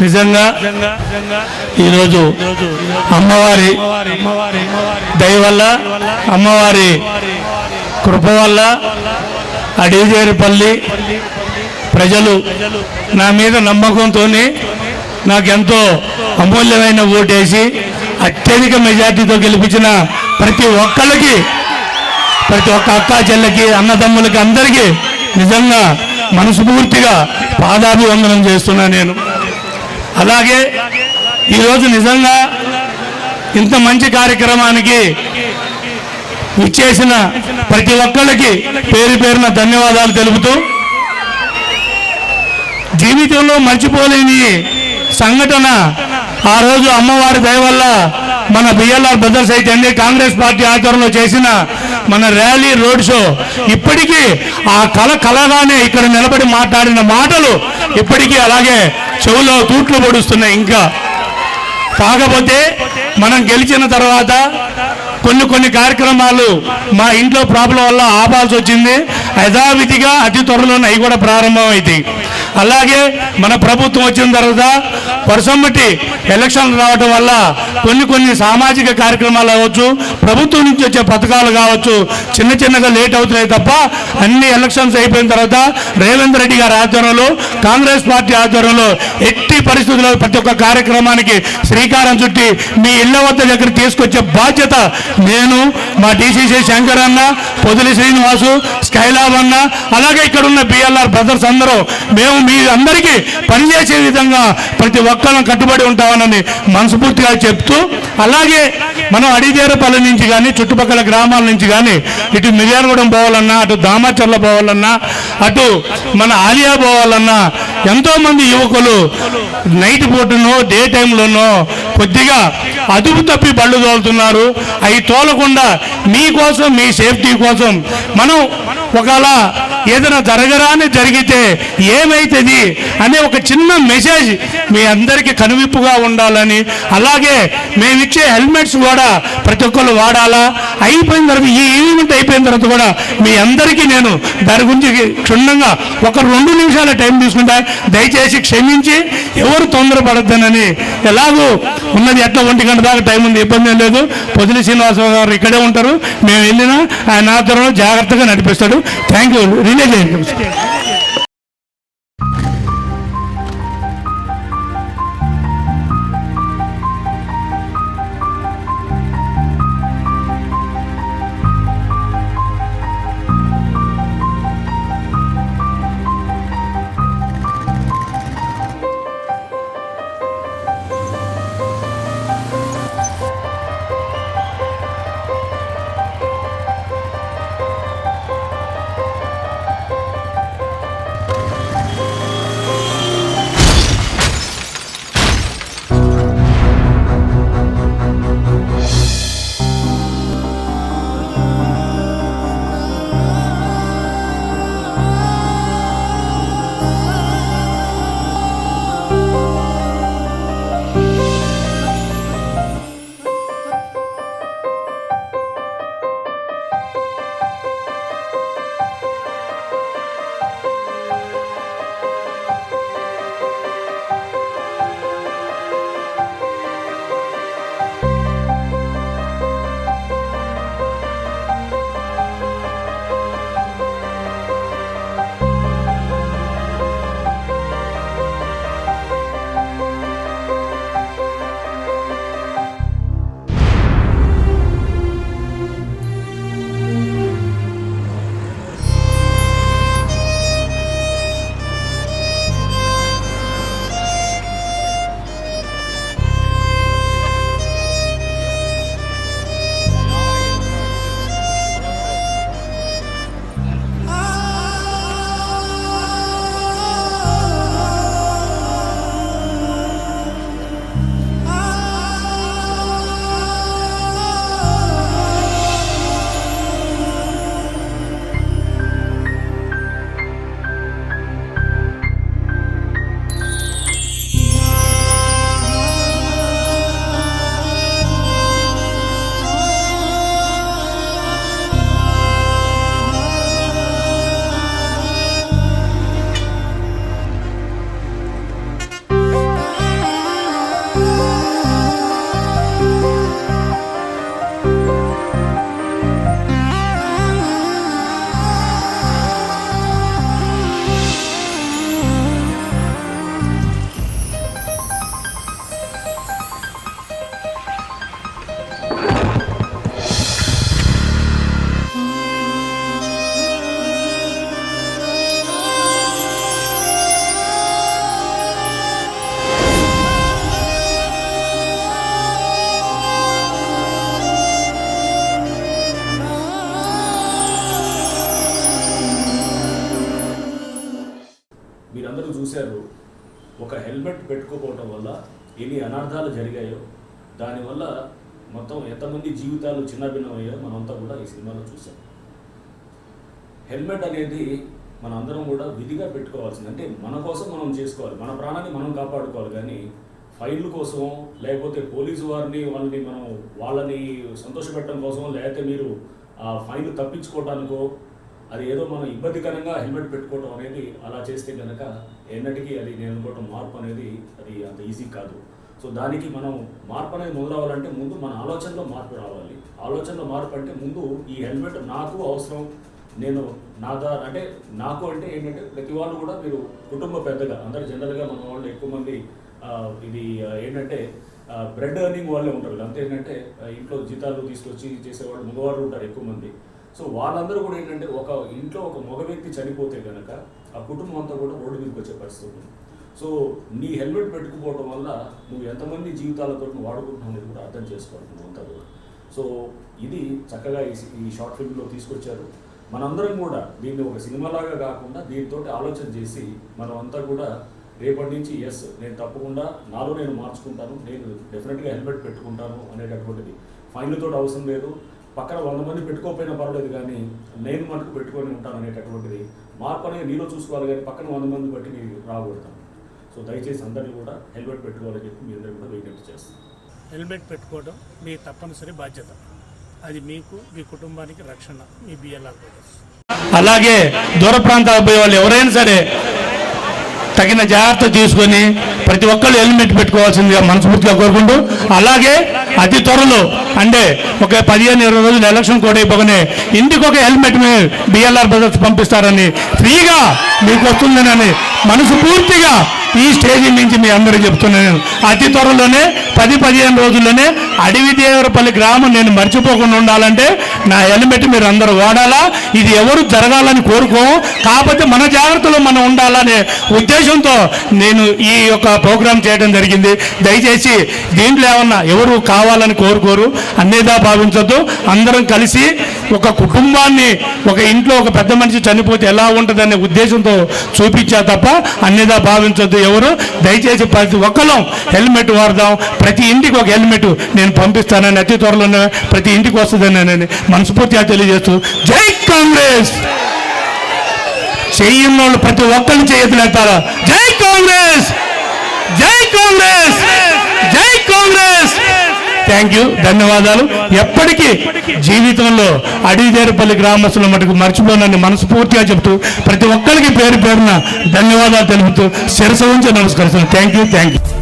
నిజంగా ఈరోజు అమ్మవారి దయ వల్ల అమ్మవారి కృప వల్ల అడిగేరుపల్లి ప్రజలు నా మీద నమ్మకంతో నాకెంతో అమూల్యమైన ఓటేసి అత్యధిక మెజార్టీతో గెలిపించిన ప్రతి ఒక్కళ్ళకి ప్రతి ఒక్క అక్క చెల్లెకి అన్నదమ్ములకి అందరికీ నిజంగా మనస్ఫూర్తిగా పాదాభివందనం చేస్తున్నా నేను. అలాగే ఈరోజు నిజంగా ఇంత మంచి కార్యక్రమానికి ఇచ్చేసిన ప్రతి ఒక్కళ్ళకి పేరు పేరున ధన్యవాదాలు తెలుపుతూ జీవితంలో మర్చిపోలేని సంఘటన ఆ రోజు అమ్మవారి దయ వల్ల మన బిఎల్ఆర్ బ్రదర్స్ అయితే అండి కాంగ్రెస్ పార్టీ ఆధ్వర్యంలో చేసిన మన ర్యాలీ రోడ్ షో. ఇప్పటికీ ఆ కళ కలగానే ఇక్కడ నిలబడి మాట్లాడిన మాటలు ఇప్పటికీ అలాగే చెవులో తూట్లు పొడుస్తున్నాయి ఇంకా. కాకపోతే మనం గెలిచిన తర్వాత కొన్ని కొన్ని కార్యక్రమాలు మా ఇంట్లో ప్రాబ్లం వల్ల ఆపాల్సి వచ్చింది. యథావిధిగా అతి త్వరలోనే అవి కూడా ప్రారంభం అవుతాయి అలాగే మన ప్రభుత్వం వచ్చిన తర్వాత వర్షంబట్టి ఎలక్షన్లు రావడం వల్ల కొన్ని కొన్ని సామాజిక కార్యక్రమాలు అవ్వచ్చు ప్రభుత్వం నుంచి వచ్చే పథకాలు కావచ్చు చిన్న చిన్నగా లేట్ అవుతున్నాయి తప్ప అన్ని ఎలక్షన్స్ అయిపోయిన తర్వాత రేవంత్ రెడ్డి గారి ఆధ్వర్యంలో కాంగ్రెస్ పార్టీ ఆధ్వర్యంలో ఎట్టి పరిస్థితుల్లో ప్రతి ఒక్క కార్యక్రమానికి శ్రీకారం చుట్టి మీ ఇళ్ళ వద్ద దగ్గర తీసుకొచ్చే బాధ్యత నేను మా డిసిసి శంకర్ అన్న పొదిలి శ్రీనివాసు స్కైలాబ్ అన్న అలాగే ఇక్కడ ఉన్న బిఎల్ఆర్ బ్రదర్స్ అందరూ మేము మీ అందరికీ పనిచేసే విధంగా ప్రతి ఒక్కరూ కట్టుబడి ఉంటామని మనస్ఫూర్తిగా చెప్తూ అలాగే మనం అడిదేరపల్లి నుంచి కానీ చుట్టుపక్కల గ్రామాల నుంచి కానీ ఇటు మిర్యాలగూడెం పోవాలన్నా అటు దామాచర్ల పోవాలన్నా అటు మన ఆలియా పోవాలన్నా ఎంతో మంది యువకులు నైట్ పూటనో డే టైంలోనో కొద్దిగా అదుపు తప్పి బళ్ళు తోలుతున్నారు. అవి తోలకుండా మీకోసం మీ సేఫ్టీ కోసం మనం ఒకవేళ ఏదైనా జరగరాని జరిగితే ఏమైతుంది అనే ఒక చిన్న మెసేజ్ మీ అందరికీ కనువిప్పుగా ఉండాలని. అలాగే మేమిచ్చే హెల్మెట్స్ కూడా ప్రతి ఒక్కరు వాడాలా. అయిపోయిన తర్వాత ఈ ఈవెంట్ అయిపోయిన తర్వాత కూడా మీ అందరికీ నేను దాని గురించి క్షుణ్ణంగా ఒక రెండు నిమిషాల టైం తీసుకుంటా. దయచేసి క్షమించి ఎవరు తొందరపడద్దనని. ఎలాగో ఉన్నది ఎట్లా ఒంటి గంట దాకా టైం ఉంది ఇబ్బంది లేదు. పొదిలి శ్రీనివాసరావు గారు ఇక్కడే ఉంటారు. మేము వెళ్ళినా ఆయన ఆధ్వర్యంలో జాగ్రత్తగా నడిపిస్తాడు. Thank you. 谢谢谢谢谢谢 హెల్మెట్ పెట్టుకోకపోవటం వల్ల ఎన్ని అనర్థాలు జరిగాయో దానివల్ల మొత్తం ఎంతమంది జీవితాలు చిన్నభిన్నమయ్యాయో మనంతా కూడా ఈ సినిమాలో చూసాం. హెల్మెట్ అనేది మన అందరం కూడా విధిగా పెట్టుకోవాల్సింది. అంటే మన కోసం మనం చేసుకోవాలి. మన ప్రాణాన్ని మనం కాపాడుకోవాలి. కానీ ఫైళ్ళ కోసం లేకపోతే పోలీసు వారిని వాళ్ళని మనం వాళ్ళని సంతోషపెట్టడం కోసం లేకపోతే మీరు ఆ ఫైన్లు తప్పించుకోవడానికో అది ఏదో మనం ఇబ్బందికరంగా హెల్మెట్ పెట్టుకోవడం అనేది అలా చేస్తే కనుక ఎన్నటికీ అది నేను అనుకోవటం మార్పు అనేది అది అంత ఈజీ కాదు. సో దానికి మనం మార్పు అనేది మొదలవ్వాలంటే ముందు మన ఆలోచనలో మార్పు రావాలి. ఆలోచనలో మార్పు అంటే ముందు ఈ హెల్మెట్ నాకు అవసరం నేను నా దా అంటే నాకు అంటే ఏంటంటే ప్రతి వాళ్ళు కూడా మీరు కుటుంబ పెద్దగా అందరు జనరల్గా మన వాళ్ళు ఎక్కువ మంది ఇది ఏంటంటే బ్రెడ్ ఎర్నింగ్ వాళ్ళే ఉంటారు. అంతే ఏంటంటే ఇంట్లో జీతాలు తీసుకొచ్చి చేసేవాళ్ళు మగవాళ్ళు ఉంటారు ఎక్కువ మంది. సో వాళ్ళందరూ కూడా ఏంటంటే ఒక ఇంట్లో ఒక మగ వ్యక్తి చనిపోతే కనుక ఆ కుటుంబం అంతా కూడా రోడ్డు మీదకి వచ్చే పరిస్థితి సో నీ హెల్మెట్ పెట్టుకుపోవడం వల్ల నువ్వు ఎంతమంది జీవితాలతో వాడుకుంటున్నావు అనేది కూడా అర్థం చేసుకోవాలి నువ్వు అంతా కూడా. సో ఇది చక్కగా ఈ ఈ షార్ట్ ఫిల్మ్లో తీసుకొచ్చారు. మనందరం కూడా దీన్ని ఒక సినిమాలాగా కాకుండా దీంతో ఆలోచన చేసి మనం అంతా కూడా రేపటి నుంచి ఎస్ నేను తప్పకుండా నాలో నేను మార్చుకుంటాను నేను డెఫినెట్గా హెల్మెట్ పెట్టుకుంటాను అనేటటువంటిది. ఫైన్లతో అవసరం లేదు. పక్కన వంద మంది పెట్టుకోకపోయినా పర్వాలేదు కానీ నేను మటుకు పెట్టుకొని ఉంటాను అనేటటువంటిది మార్పు అనేది నీలో చూసుకోవాలి కానీ పక్కన వంద మంది బట్టి నేను రాకూడతాను సో దయచేసి అందరినీ కూడా హెల్మెట్ పెట్టుకోవాలని చెప్పి మీ అందరికీ కూడా విజ్ఞప్తి చేస్తాను హెల్మెట్ పెట్టుకోవడం మీ తప్పనిసరి బాధ్యత. అది మీకు మీ కుటుంబానికి రక్షణ మీ బిఎల్ఆర్ అలాగే దూర ప్రాంతాలకు పోయే వాళ్ళు ఎవరైనా సరే తగిన జాగ్రత్త తీసుకొని ప్రతి ఒక్కళ్ళు హెల్మెట్ పెట్టుకోవాల్సిందిగా మనస్ఫూర్తిగా కోరుకుంటూ అలాగే అతి త్వరలో అంటే ఒక పదిహేను ఇరవై రోజులు ఎలక్షన్ కూడా అయిపోగానే ఇంటికి ఒక హెల్మెట్ బిఎల్ఆర్ బ్రదర్స్ పంపిస్తారని ఫ్రీగా మీకు వస్తుందని మనసు పూర్తిగా ఈ స్టేజీ నుంచి మీ అందరూ చెప్తున్నాను అతి త్వరలోనే పది పదిహేను రోజుల్లోనే అడవి దేవరపల్లి గ్రామం నేను మర్చిపోకుండా ఉండాలంటే నా హెల్మెట్ మీరు అందరూ వాడాలా? ఇది ఎవరు జరగాలని కోరుకోము. కాకపోతే మన జాగ్రత్తలో మనం ఉండాలనే ఉద్దేశంతో నేను ఈ యొక్క ప్రోగ్రాం చేయడం జరిగింది. దయచేసి దీంట్లో ఏమన్నా ఎవరు కావాలని కోరుకోరు అన్నేదా భావించొద్దు. అందరం కలిసి ఒక కుటుంబాన్ని ఒక ఇంట్లో ఒక పెద్ద మనిషి చనిపోతే ఎలా ఉంటుందనే ఉద్దేశంతో చూపించా తప్ప అన్నిదా భావించొద్దు ఎవరు. దయచేసి ప్రతి ఒక్కరం హెల్మెట్ వాడదాం. ప్రతి ఇంటికి ఒక హెల్మెట్ నేను పంపిస్తానని అతి త్వరలోనే ప్రతి ఇంటికి వస్తుందని నేను మనస్ఫూర్తిగా తెలియజేస్తూ జై కాంగ్రెస్! చెయ్యన్న వాళ్ళు ప్రతి ఒక్కరిని చేయట్లేస్తారా జై కాంగ్రెస్! జై కాంగ్రెస్! జై కాంగ్రెస్! థ్యాంక్ యూ ధన్యవాదాలు. ఎప్పటికీ జీవితంలో అడిదేరుపల్లి గ్రామస్తుల మటుకు మర్చిపోనని మనస్ఫూర్తిగా చెప్తూ ప్రతి ఒక్కరికి పేరు పేరున ధన్యవాదాలు తెలుపుతూ శిరస ఉంచి నమస్కరిస్తున్నాను. Thank you thank you